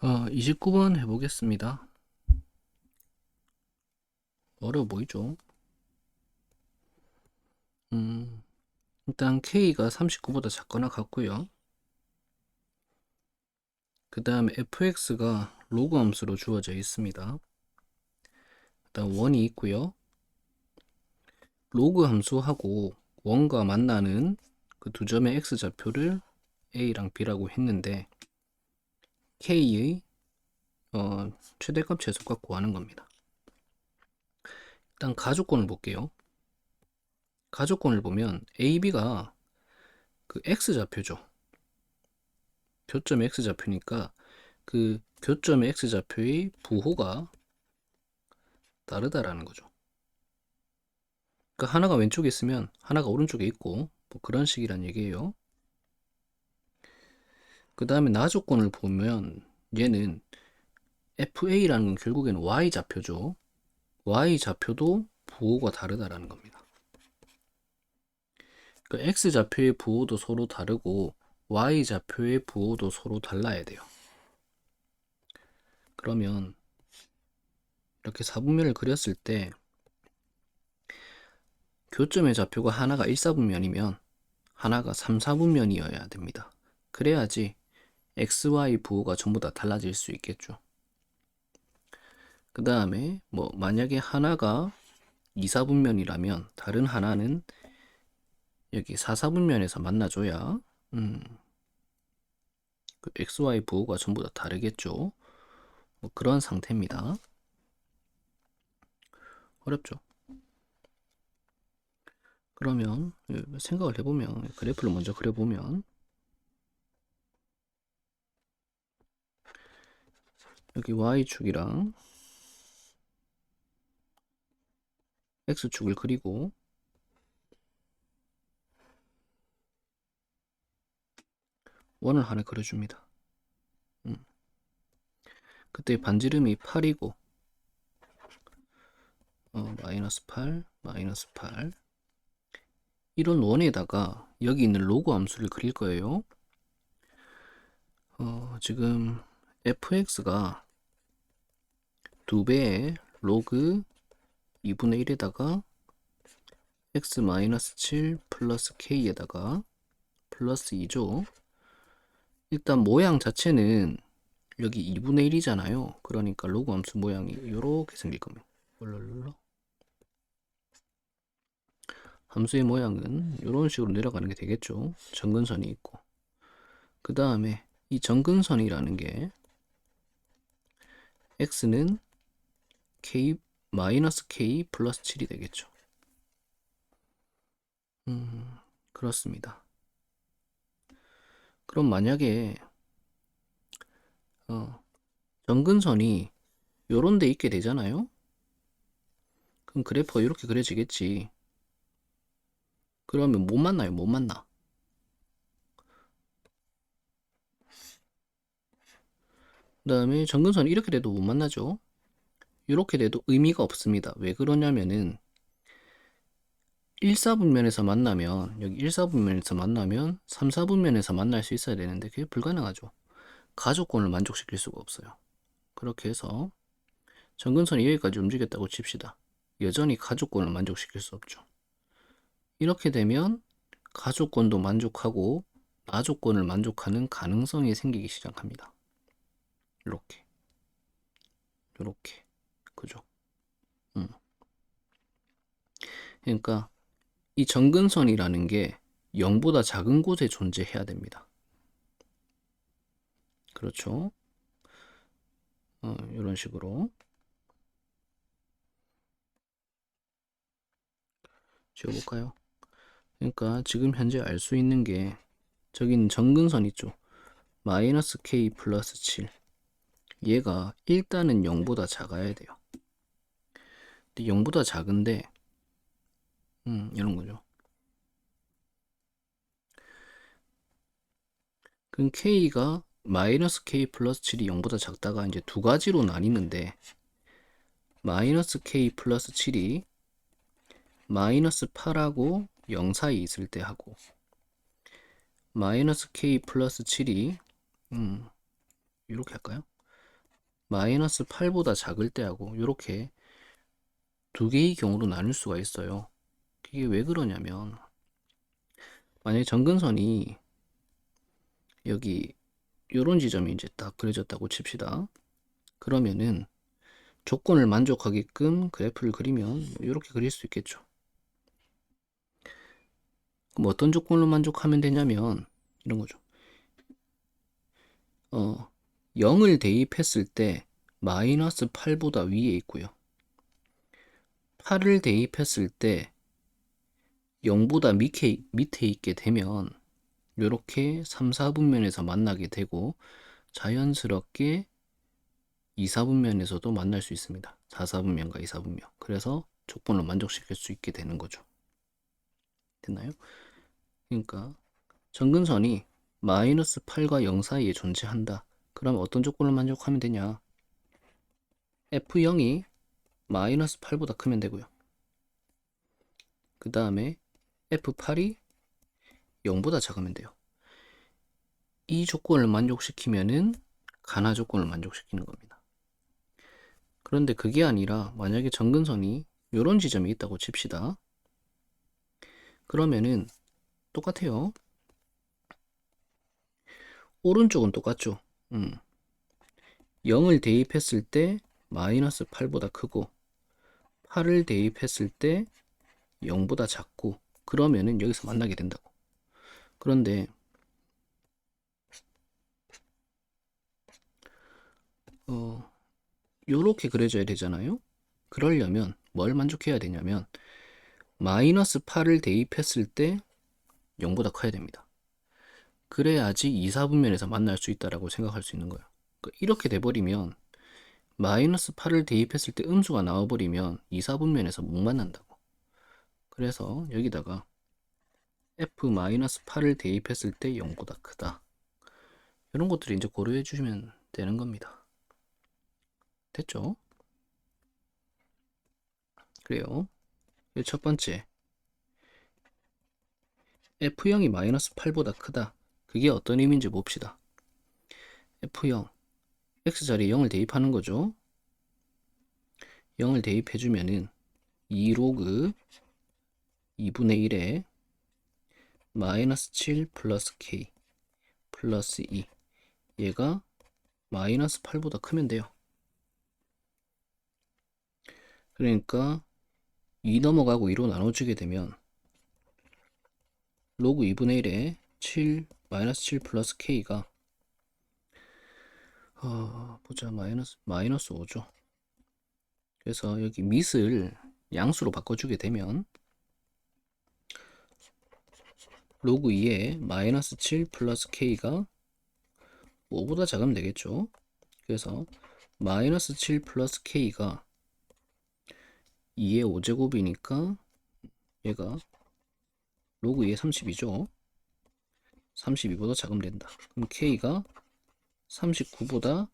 어, 29번 해보겠습니다. 어려워 보이죠? 음, 일단 K가 39보다 작거나 같고요. 그 다음에 fx가 로그 함수로 주어져 있습니다. 일단 원이 있고요. 로그 함수하고 원과 만나는 그 두 점의 x좌표를 a랑 b라고 했는데 k의 어, 최대값 최소값 구하는 겁니다. 일단 가족권을 볼게요. 가족권을 보면 AB가 그 X좌표죠. 교점 X좌표니까 그 교점 X좌표의 부호가 다르다라는 거죠. 그러니까 하나가 왼쪽에 있으면 하나가 오른쪽에 있고 뭐 그런 식이란 얘기예요. 그 다음에 나 조건을 보면 얘는 FA라는 건 결국에는 Y좌표죠. Y좌표도 부호가 다르다라는 겁니다. 그 X좌표의 부호도 서로 다르고 Y좌표의 부호도 서로 달라야 돼요. 그러면 이렇게 사분면을 그렸을 때 교점의 좌표가 하나가 1사분면이면 하나가 3사분면이어야 됩니다. 그래야지 XY 부호가 전부 다 달라질 수 있겠죠. 그 다음에 뭐 만약에 하나가 2사분면이라면 다른 하나는 여기 4사분면에서 만나줘야 음, 그 XY 부호가 전부 다 다르겠죠. 뭐 그런 상태입니다. 어렵죠. 그러면 생각을 해보면 그래프를 먼저 그려보면 여기 y축이랑 x축을 그리고 원을 하나 그려줍니다. 음. 그때 반지름이 8이고 어, 마이너스 8, 마이너스 8 이런 원에다가 여기 있는 로그 함수를 그릴 거예요. 어, 지금 fx가 2배의 로그 2분의 1에다가 x-7 플러스 k에다가 플러스 2죠. 일단 모양 자체는 여기 2분의 1이잖아요. 그러니까 로그 함수 모양이 이렇게 생길 겁니다. 롤롤롤 함수의 모양은 이런 식으로 내려가는 게 되겠죠. 정근선이 있고. 그 다음에 이 정근선이라는 게 x는 k 마이너스 k 플러스 7이 되겠죠. 음, 그렇습니다. 그럼 만약에 어, 정근선이 요런 데 있게 되잖아요. 그럼 그래프가 이렇게 그려지겠지. 그러면 못 만나요, 못 만나. 그 다음에 정근선이 이렇게 돼도 못 만나죠. 이렇게 돼도 의미가 없습니다. 왜 그러냐면은 1사분면에서 만나면 여기 1사분면에서 만나면 3사분면에서 만날 수 있어야 되는데 그게 불가능하죠. 가족권을 만족시킬 수가 없어요. 그렇게 해서 정근선이 여기까지 움직였다고 칩시다. 여전히 가족권을 만족시킬 수 없죠. 이렇게 되면 가족권도 만족하고 나조건을 만족하는 가능성이 생기기 시작합니다. 이렇게 이렇게 그죠? 음. 그러니까 이 정근선이라는 게 0보다 작은 곳에 존재해야 됩니다. 그렇죠? 어, 이런 식으로 지워볼까요? 그러니까 지금 현재 알 수 있는 게 저기는 정근선 있죠. 마이너스 k 플러스 7 얘가 일단은 0보다 작아야 돼요. 근데 0보다 작은데 음, 이런 거죠. 그럼 k가 마이너스 k 플러스 7이 0보다 작다가 이제 두 가지로 나뉘는데 마이너스 k 플러스 7이 마이너스 8하고 0 사이 있을 때 하고 마이너스 k 플러스 7이 음, 이렇게 할까요? 마이너스 8보다 작을 때 하고 이렇게 두 개의 경우로 나눌 수가 있어요. 이게 왜 그러냐면 만약에 정근선이 여기 요런 지점이 이제 딱 그려졌다고 칩시다. 그러면은 조건을 만족하게끔 그래프를 그리면 이렇게 그릴 수 있겠죠. 그럼 어떤 조건을 만족하면 되냐면 이런 거죠. 어, 0을 대입했을 때 마이너스 8보다 위에 있고요. 8을 대입했을 때 0보다 밑에, 밑에 있게 되면 이렇게 3, 4분면에서 만나게 되고 자연스럽게 2, 4분면에서도 만날 수 있습니다. 4, 4분면과 2, 4분면. 그래서 조건을 만족시킬 수 있게 되는 거죠. 됐나요? 그러니까 정근선이 마이너스 8과 0 사이에 존재한다. 그러면 어떤 조건을 만족하면 되냐? F0이 마이너스 8보다 크면 되고요. 그 다음에 F8이 0보다 작으면 돼요. 이 조건을 만족시키면은 가나 조건을 만족시키는 겁니다. 그런데 그게 아니라 만약에 정근선이 이런 지점이 있다고 칩시다. 그러면은 똑같아요. 오른쪽은 똑같죠. 음. 0을 대입했을 때 마이너스 8보다 크고 8을 대입했을 때 0보다 작고 그러면은 여기서 만나게 된다고. 그런데 어 요렇게 그려져야 되잖아요. 그러려면 뭘 만족해야 되냐면 마이너스 8을 대입했을 때 0보다 커야 됩니다. 그래야지 2, 4분면에서 만날 수 있다라고 생각할 수 있는 거예요. 그러니까 이렇게 돼버리면 마이너스 8을 대입했을 때 음수가 나와버리면 2, 4분면에서 못 만난다고. 그래서 여기다가 f-8을 대입했을 때 0보다 크다. 이런 것들을 이제 고려해 주시면 되는 겁니다. 됐죠? 그래요. 첫 번째 F0이 마이너스 8보다 크다. 그게 어떤 의미인지 봅시다. F0 X자리에 0을 대입하는 거죠. 0을 대입해주면은 2로그 2분의 1에 마이너스 7 플러스 K 플러스 2 얘가 마이너스 8보다 크면 돼요. 그러니까 2 넘어가고 2로 나눠주게 되면 로그 2분의 1에 7 마이너스 7 플러스 K가 어, 보자 마이너스 마이너스 5죠. 그래서 여기 밑을 양수로 바꿔주게 되면 로그 2에 마이너스 7 플러스 K가 5보다 작으면 되겠죠. 그래서 마이너스 7 플러스 K가 2의 5제곱이니까 얘가 로그 2의 32죠. 32보다 작으면 된다. 그럼 K가 39보다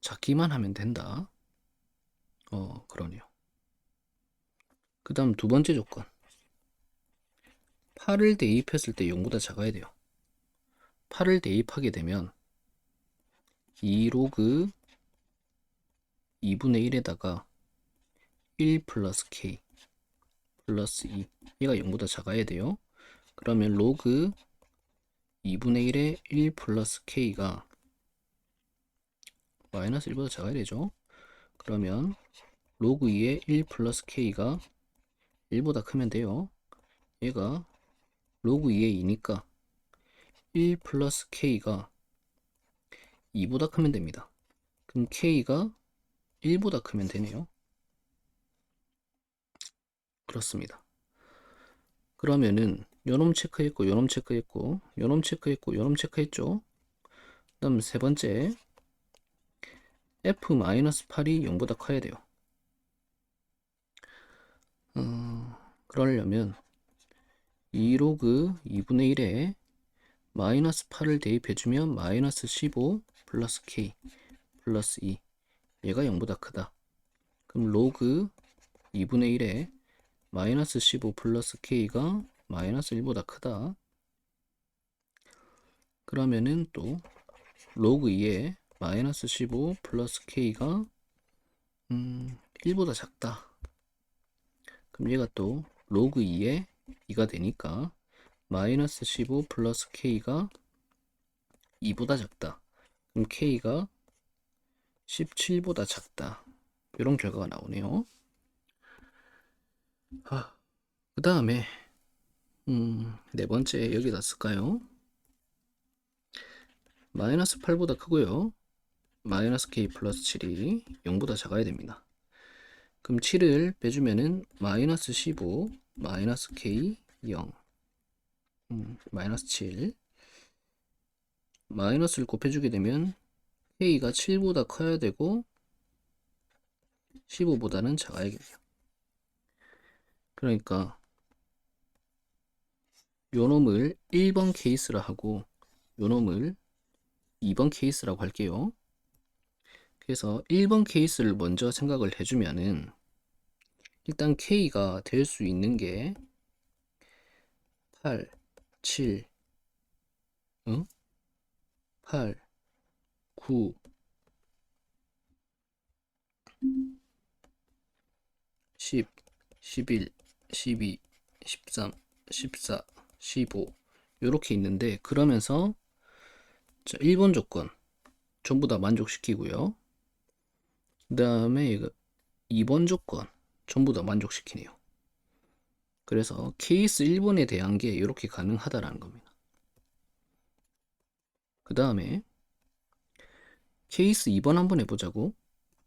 작기만 하면 된다. 어, 그러네요. 그 다음 두 번째 조건. 8을 대입했을 때 0보다 작아야 돼요. 8을 대입하게 되면 2로그 2분의 1에다가 1 플러스 k 플러스 2 얘가 0보다 작아야 돼요. 그러면 로그 2분의 1에 1 플러스 k가 마이너스 1보다 작아야 되죠. 그러면 로그 2에 1 플러스 k가 1보다 크면 돼요. 얘가 로그 2에 2니까 1 플러스 k가 2보다 크면 됩니다. 그럼 k가 1보다 크면 되네요. 그렇습니다. 그러면은 요놈 체크했고 요놈 체크했고 요놈 체크했고 요놈 체크했죠. 그 다음 세 번째 f-8이 0보다 커야 돼요. 어, 그러려면 2로그 2분의 1에 마이너스 8을 대입해주면 마이너스 15 플러스 k 플러스 2 얘가 0보다 크다. 그럼 로그 2분의 1에 마이너스 15 플러스 k가 마이너스 1보다 크다. 그러면은 또 로그 2에 마이너스 15 플러스 k가 음, 1보다 작다. 그럼 얘가 또 로그 2에 2가 되니까 마이너스 15 플러스 k가 2보다 작다. 그럼 k가 17보다 작다. 이런 결과가 나오네요. 아, 그 다음에 음, 네 번째 여기다 쓸까요? 마이너스 8보다 크고요. 마이너스 k 플러스 7이 0보다 작아야 됩니다. 그럼 7을 빼주면은 마이너스 15 마이너스 k 0 음, 마이너스 7 마이너스를 곱해주게 되면 k가 7보다 커야 되고 15보다는 작아야겠네요. 그러니까 요 놈을 1번 케이스라 하고 요 놈을 2번 케이스라고 할게요. 그래서 1번 케이스를 먼저 생각을 해주면은 일단 K가 될 수 있는 게 8, 7, 응? 8, 9, 10, 11, 12, 13, 14, 15 이렇게 있는데 그러면서 자, 1번 조건 전부 다 만족시키고요. 그 다음에 이거 2번 조건 전부 다 만족시키네요. 그래서 케이스 1번에 대한 게 이렇게 가능하다라는 겁니다. 그 다음에 케이스 2번 한번 해보자고.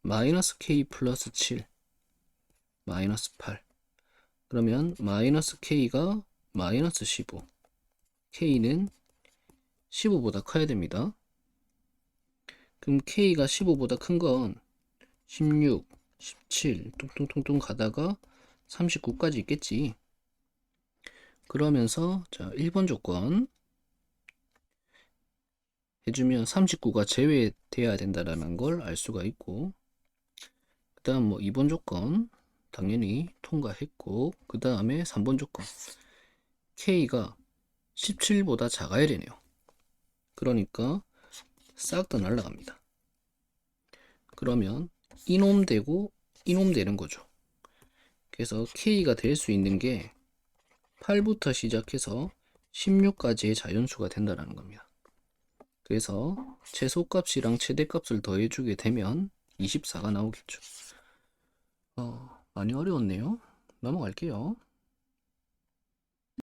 마이너스 k 플러스 7 마이너스 8 그러면 마이너스 k가 마이너스 15 k는 15보다 커야 됩니다. 그럼 k가 15보다 큰 건 16, 17 뚱뚱뚱뚱 가다가 39까지 있겠지. 그러면서 자 1번 조건 해주면 39가 제외돼야 된다라는 걸 알 수가 있고 그 다음 뭐 2번 조건 당연히 통과했고 그 다음에 3번 조건 k가 17보다 작아야 되네요. 그러니까 싹 다 날라갑니다. 그러면 이놈 되고 이놈 되는 거죠. 그래서 k가 될 수 있는 게 8부터 시작해서 16까지의 자연수가 된다는 겁니다. 그래서 최소값이랑 최대값을 더해주게 되면 24가 나오겠죠. 어, 많이 어려웠네요. 넘어갈게요.